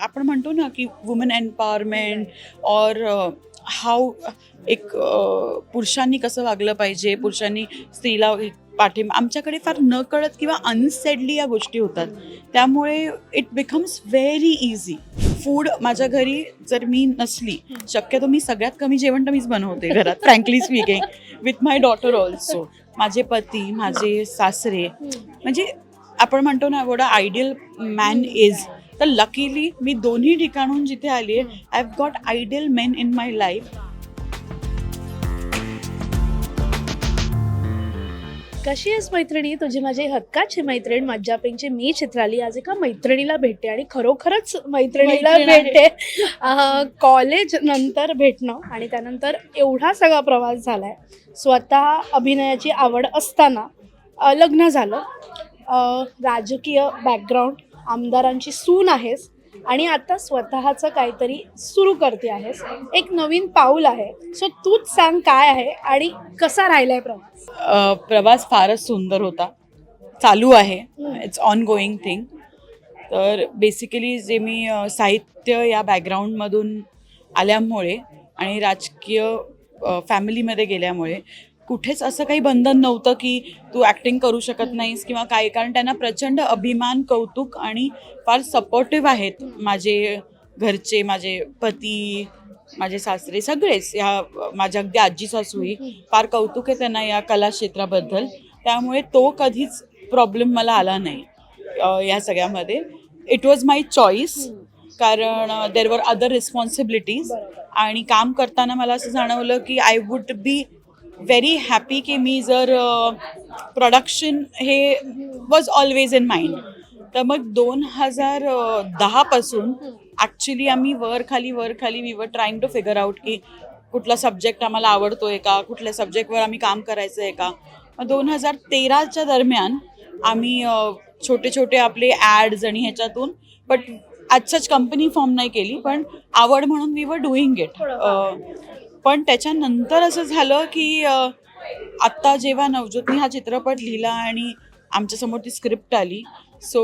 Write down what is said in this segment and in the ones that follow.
आपण म्हणतो ना की वुमन एम्पॉवरमेंट और हाऊ एक अ, पुरुषांनी कसं वागलं पाहिजे पुरुषांनी स्त्रीला पाठिंबा आमच्याकडे फार न कळत किंवा अनसेडली या गोष्टी होतात. त्यामुळे it becomes very easy food माझ्या घरी जर मी नसली शक्यतो मी सगळ्यात कमी जेवण तर मीच बनवते घरात frankly speaking with my daughter also माझे पती माझे सासरे म्हणजे आपण म्हणतो ना एवढा आयडियल मॅन इज तर लकीली मी दोन्ही ठिकाणून जिथे आली आहे I have got ideal men in my life कशी आहेस मैत्रिणी? तुझी माझी हक्काची मैत्रीण मज्जापिंगची मी चित्राली आज एका मैत्रिणीला भेटते आणि खरोखरच मैत्रिणीला मैत्रीण आहे. भेटते. कॉलेज नंतर भेटणं आणि त्यानंतर एवढा सगळा प्रवास झालाय. स्वतः अभिनयाची आवड असताना लग्न झालं. राजकीय बॅकग्राऊंड आमदारांची सून आहेस आणि आता स्वतःचं काहीतरी सुरू करते आहेस. एक नवीन पाऊल आहे. सो तूच सांग काय आहे आणि कसा राहिलाय प्रवास? अ, प्रवास फारच सुंदर होता. चालू आहे. इट्स ऑन गोईंग थिंग तर बेसिकली जे मी साहित्य या बॅकग्राऊंडमधून आल्यामुळे आणि राजकीय फॅमिलीमध्ये गेल्यामुळे कुठेच असं काही बंधन नव्हतं की तू ॲक्टिंग करू शकत नाहीस किंवा काय कारण त्यांना प्रचंड अभिमान कौतुक आणि फार सपोर्टिव्ह आहेत माझे घरचे माझे पती माझे सासरे सगळेच. ह्या माझ्या अगदी आजी सासूही फार कौतुक आहे त्यांना या कला क्षेत्राबद्दल. त्यामुळे तो कधीच प्रॉब्लेम मला आला नाही या सगळ्यामध्ये. इट वॉज माय चॉईस कारण देर वर अदर रिस्पॉन्सिबिलिटीज आणि काम करताना मला असं जाणवलं की I would be very happy की मी जर प्रोडक्शन हे वॉज ऑलवेज इन माइंड तर मग दोन हजार दहापासून ॲक्च्युली आम्ही वर खाली वर खाली we were trying to figure out की कुठला सब्जेक्ट आम्हाला आवडतोय का कुठल्या सब्जेक्टवर आम्ही काम करायचं आहे का. मग दोन हजार तेराच्या दरम्यान आम्ही छोटे छोटे आपले ॲड्स आणि ह्याच्यातून बट आजच्याच कंपनी फॉर्म नाही केली पण आवड म्हणून वी वर डुईंग इट पण त्याच्यानंतर असं झालं की आत्ता जेव्हा नवज्योतनी हा चित्रपट लिहिला आणि आमच्यासमोर ती स्क्रिप्ट आली सो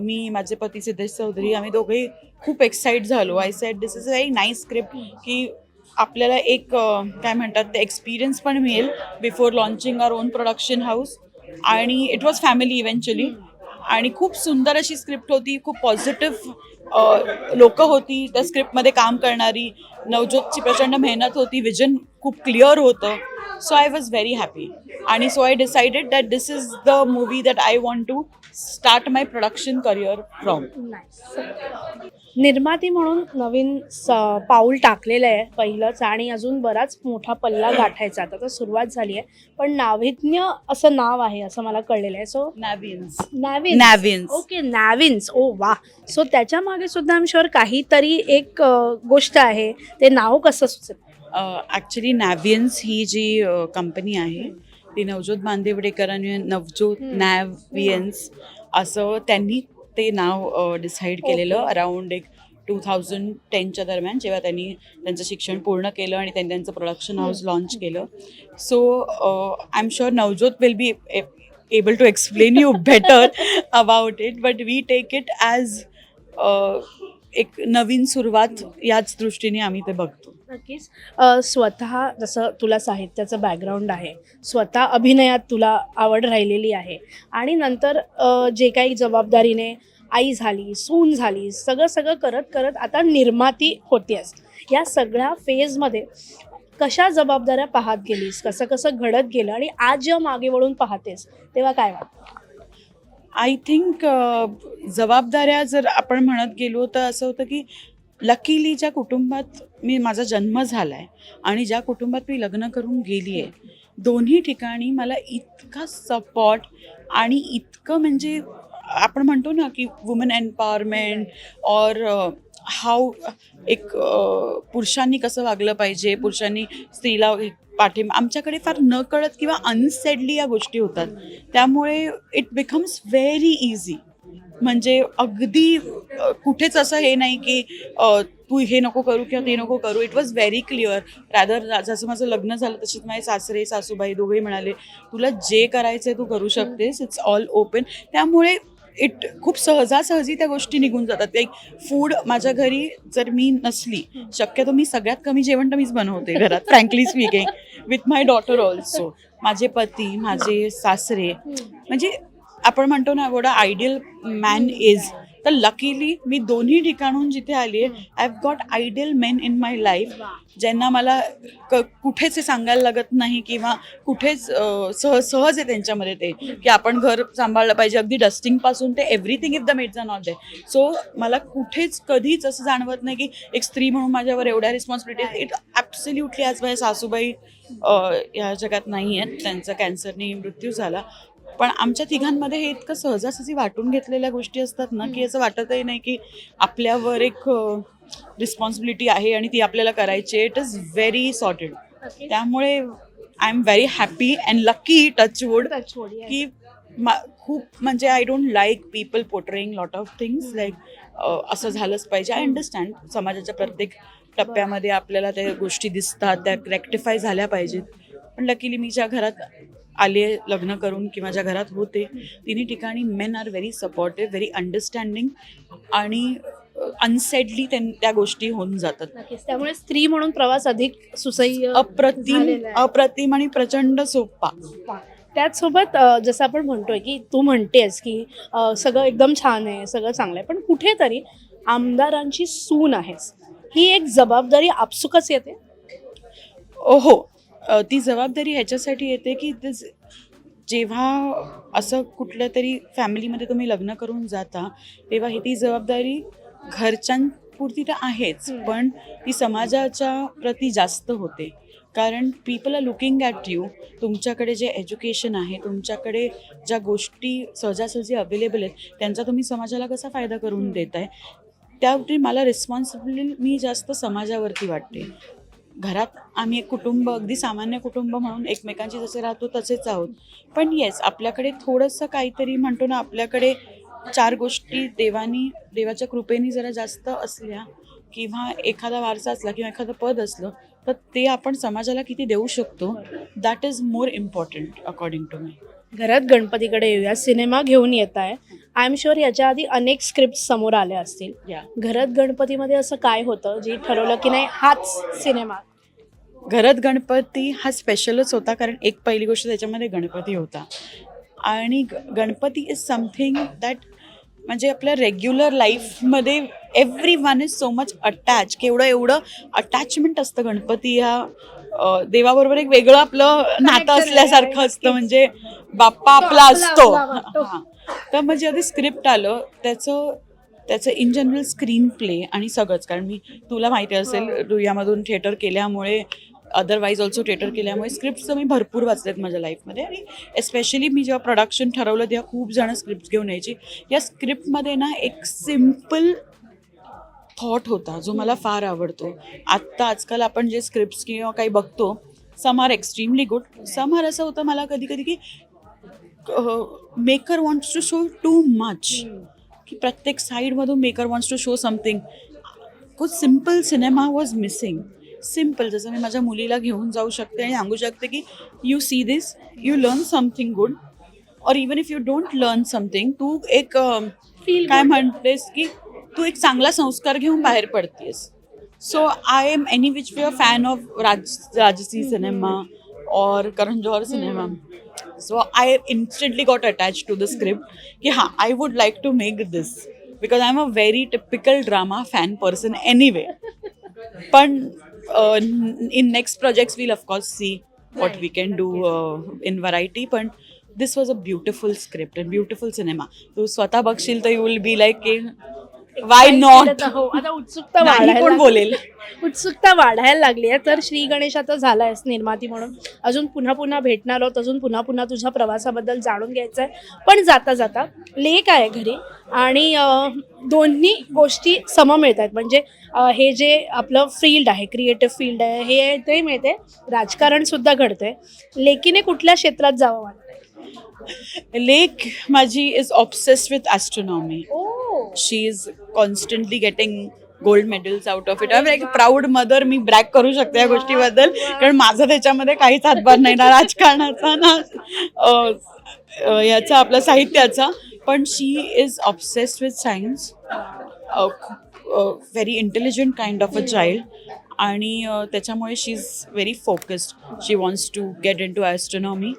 मी माझे पती सिद्धेश चौधरी आम्ही दोघेही खूप एक्साइट झालो. I said this is a very nice script की आपल्याला एक काय म्हणतात ते एक्सपिरियन्स पण मिळेल before launching our own production house आणि इट वॉज फॅमिली इव्हेंच्युअली आणि खूप सुंदर अशी स्क्रिप्ट होती खूप पॉझिटिव्ह लोक होती. त्या स्क्रिप्टमध्ये काम करणारी नवज्योतची प्रचंड मेहनत होती विजन खूप क्लिअर होतं. So I was very happy आणि so I decided that this is the movie that I want to start my production career from निर्माती म्हणून नवीन स- पाऊल टाकलेलं आहे पहिलंच आणि अजून बराच मोठा पल्ला गाठायचा आता तर सुरुवात झाली आहे. पण नाविन्य असं नाव आहे असं मला कळलेलं आहे. सो नॅविन्स नॅविन्स नॅविन्स ओके नॅविन्स ओ वा सो त्याच्यामागे सुद्धा आम शुअर काहीतरी एक अ, गोष्ट आहे. ते नाव कसं सुचत ॲक्च्युली नॅव्हियन्स ही जी कंपनी आहे ती नवज्योत बांदेवडेकरांनी नवज्योत हम्म. नॅव्हियन्स असं त्यांनी ते नाव डिसाईड केलेलं. अराउंड एक टू थाउजंड टेनच्या दरम्यान जेव्हा त्यांनी त्यांचं शिक्षण पूर्ण केलं आणि त्यांनी त्यांचं प्रोडक्शन हाऊस लॉन्च केलं so I am sure Navjyot will be able to explain you better about it but we take it as एक नवीन सुरुवात याच दृष्टीने आम्ही ते बघतो. नक्कीच. स्वतः जसं तुला साहित्याचं बॅकग्राऊंड आहे स्वतः अभिनयात तुला आवड राहिलेली आहे आणि नंतर जे काही जबाबदारीने आई झाली सून झाली सगळं सगळं करत करत आता निर्माती होतीस या सगळ्या फेजमध्ये कशा जबाबदाऱ्या पाहत गेलीस कसं कसं घडत गेलं आणि आज जेव्हा मागे वळून पाहतेस तेव्हा काय वाटतं? आय थिंक uh, जबाबदाऱ्या जर आपण म्हणत गेलो तर असं होतं की लकीली ज्या कुटुंबात मी माझा जन्म झाला आहे आणि ज्या कुटुंबात मी लग्न करून गेली आहे दोन्ही ठिकाणी मला इतका सपोर्ट आणि इतकं म्हणजे आपण म्हणतो ना की वुमन एम्पॉवरमेंट और हाऊ एक पुरुषांनी कसं वागलं पाहिजे? पुरुषांनी स्त्रीला पाठिंबा आमच्याकडे फार न कळत किंवा अनसेडली या गोष्टी होतात. त्यामुळे इट बिकम्स व्हेरी इझी म्हणजे अगदी कुठेच असं हे नाही की तू हे नको करू किंवा ते नको करू. It was very clear rather जसं माझं लग्न झालं तसेच माझे सासरे सासूबाई दोघेही म्हणाले तुला जे करायचं आहे तू करू शकतेस. इट्स ऑल ओपन त्यामुळे इट खूप सहजासहजी त्या गोष्टी निघून जातात. लाईक फूड माझ्या घरी जर मी नसली शक्यतो मी सगळ्यात कमी जेवण तर मीच बनवते घरात frankly speaking with my daughter also माझे पती माझे सासरे म्हणजे आपण म्हणतो ना एवढा आयडियल मॅन इज तर लकीली मी दोन्ही ठिकाणून जिथे आली आहे I have got ideal men in my life ज्यांना मला क कुठेच हे सांगायला लागत नाही किंवा कुठेच अं, सह सहज आहे त्यांच्यामध्ये ते की आपण घर सांभाळलं पाहिजे. अगदी डस्टिंगपासून ते everything if the maids are not there so मला कुठेच कधीच असं जाणवत नाही की एक स्त्री म्हणून माझ्यावर एवढ्या रिस्पॉन्सिबिलिटी इट ॲब्सल्युटली आज माझ्या सासूबाई या जगात नाही आहेत. त्यांचा कॅन्सरनी मृत्यू झाला. पण आमच्या तिघांमध्ये हे इतकं सहजासहजी वाटून घेतलेल्या गोष्टी असतात ना की असं वाटतही नाही की आपल्यावर एक रिस्पॉन्सिबिलिटी आहे आणि ती आपल्याला करायची आहे. इट इज व्हेरी सॉर्टेड त्यामुळे I am very happy and lucky touch wood की मा- खूप म्हणजे I don't like people portraying lot of things like असं झालंच पाहिजे. आय अंडरस्टँड समाजाच्या प्रत्येक टप्प्यामध्ये आपल्याला त्या गोष्टी दिसतात त्या रेक्टिफाय झाल्या पाहिजेत. पण लकीली मी ज्या घरात आले लग्न करून किंवा ज्या घरात होते तिन्ही ठिकाणी men are very supportive very understanding आणि अनसेडली त्या गोष्टी होऊन जातात. त्यामुळे स्त्री म्हणून प्रवास अधिक सुसह्य अप्रतिम. अप्रतिम आणि प्रचंड सोपा. त्याचसोबत जसं आपण म्हणतोय की तू म्हणतेस की सगळं एकदम छान आहे सगळं चांगलं आहे पण कुठेतरी आमदारांची सून आहेस. ही एक जबाबदारी आपसुकच येते. हो. ती जबाबदारी ह्याच्यासाठी येते की जेव्हा असं कुठल्या तरी फॅमिलीमध्ये तुम्ही लग्न करून जाता तेव्हा ही ती जबाबदारी घरच्यांपुरती तर आहेच. पण ती समाजाच्या प्रती जास्त होते कारण people are looking at you तुमच्याकडे जे एज्युकेशन आहे तुमच्याकडे ज्या गोष्टी सहजासहजी अवेलेबल आहेत त्यांचा तुम्ही समाजाला कसा फायदा करून हम्म. देताय त्यावरती मला रिस्पॉन्सिबिलिटी मी जास्त समाजावरती वाटते घरात आम्ही एक कुटुंब अगदी सामान्य कुटुंब म्हणून एकमेकांशी जसे राहतो तसेच आहोत. पण येस आपल्याकडे थोडंसं काहीतरी म्हणतो ना आपल्याकडे चार गोष्टी देवानी देवाच्या कृपेने जरा जास्त असल्या किंवा एखादा वारसा असला किंवा एखादं पद असलं तर ते आपण समाजाला किती देऊ शकतो? That is more important according to me घरात गणपतीकडे येऊया. सिनेमा घेऊन येत आहे. आय एम शुअर याच्या आधी अनेक स्क्रिप्ट समोर आल्या असतील. या घरात गणपतीमध्ये असं काय होतं? जे ठरवलं की नाही हाच सिनेमा. घरात गणपती हा स्पेशलच होता कारण एक पहिली गोष्ट त्याच्यामध्ये गणपती होता. आणि गणपती इज समथिंग दॅट म्हणजे आपल्या रेग्युलर लाईफमध्ये every one is so much attach केवढं एवढं अटॅचमेंट असतं गणपती ह्या देवाबरोबर एक वेगळं आपलं नातं असल्यासारखं असतं. म्हणजे बाप्पा आपला असतो. हां. तर म्हणजे आधी स्क्रिप्ट आलं. त्याचं त्याचं इन जनरल स्क्रीन प्ले आणि सगळंच. कारण मी तुला माहिती असेल रुयामधून थिएटर केल्यामुळे अदरवाईज ऑल्सो थिएटर केल्यामुळे स्क्रिप्टचं मी भरपूर वाचलेत माझ्या लाईफमध्ये आणि एस्पेशली मी जेव्हा प्रोडक्शन ठरवलं तेव्हा खूप जण स्क्रिप्ट घेऊन यायची. या स्क्रिप्टमध्ये ना एक सिंपल थॉट होता जो मला फार आवडतो. आत्ता आजकाल आपण जे स्क्रिप्ट किंवा काही बघतो some are extremely good some are असं होतं मला कधी कधी की maker wants to show too much की प्रत्येक साईडमधून maker wants to show something खूप simple cinema was missing simple जसं मी माझ्या मुलीला घेऊन जाऊ शकते आणि सांगू शकते की you see this you learn something good or even if you don't learn something तू एक Feel काय. म्हणतेस की तू एक चांगला संस्कार घेऊन बाहेर पडतेस. So I am any which way a fan of राज राजसी सिनेमा और Karan Johar cinema. So I instantly got attach to the script की हां I would like to make this because I am a very typical drama fan person anyway पण uh, in next projects we'll of course see what we can do uh, in variety but this was a beautiful script and beautiful cinema. So swata bakshil you will be like why not हो आता उत्सुकता नाही वाढायला कोण बोलेल? उत्सुकता वाढायला लागली आहे तर श्री गणेश आता झालायस निर्माती म्हणून. अजून पुन्हा पुन्हा भेटणार आहोत अजून पुन्हा पुन्हा तुझ्या प्रवासाबद्दल जाणून घ्यायचं आहे पण जाता जाता लेक आहे घरी आणि अं, दोन्ही गोष्टी सम मिळत आहेत म्हणजे अं, हे जे आपलं फील्ड आहे क्रिएटिव्ह फील्ड आहे हे ते मिळते राजकारण सुद्धा घडतंय. लेकीने कुठल्या क्षेत्रात जावं वाटतंय? लेक माझी is obsessed with astronomy oh she is constantly getting gold medals out of it एक प्राऊड मदर मी ब्रॅक करू शकते या गोष्टीबद्दल. कारण माझा त्याच्यामध्ये काहीच हातभार नाही ना राजकारणाचा ना. याचा आपला साहित्याचा. पण she is obsessed with science very intelligent kind of a child आणि त्याच्यामुळे she is very focused she wants to get into astronomy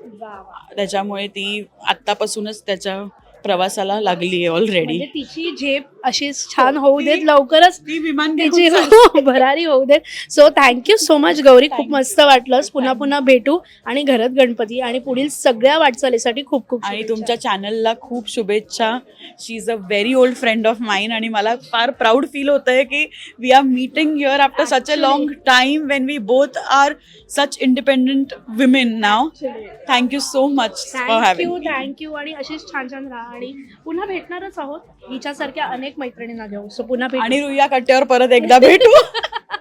त्याच्यामुळे ती आत्तापासूनच त्याच्या प्रवासाला लागली आहे ऑलरेडी तिची झेप अशीच छान होऊ देत. लवकरच तिची हो, भरारी होऊ देत. So thank you so much Gauri. खूप मस्त वाटलंस पुन्हा पुन्हा भेटू आणि घरात गणपती आणि पुढील सगळ्या वाटचालीसाठी खूप खूप आणि. तुमच्या चॅनलला खूप शुभेच्छा. She is a very old friend of mine आणि मला फार प्राऊड फील होत आहे की we are meeting your after such a long time when we both are such independent women now thank you so much for thank you thank you आणि अशीच छान छान राहा. आणि पुन्हा भेटणारच आहोत. हिच्यासारख्या अनेक मैत्रिणींना घेऊ सो पुन्हा भेटू. आणि रुईया कट्ट्यावर परत एकदा भेटू.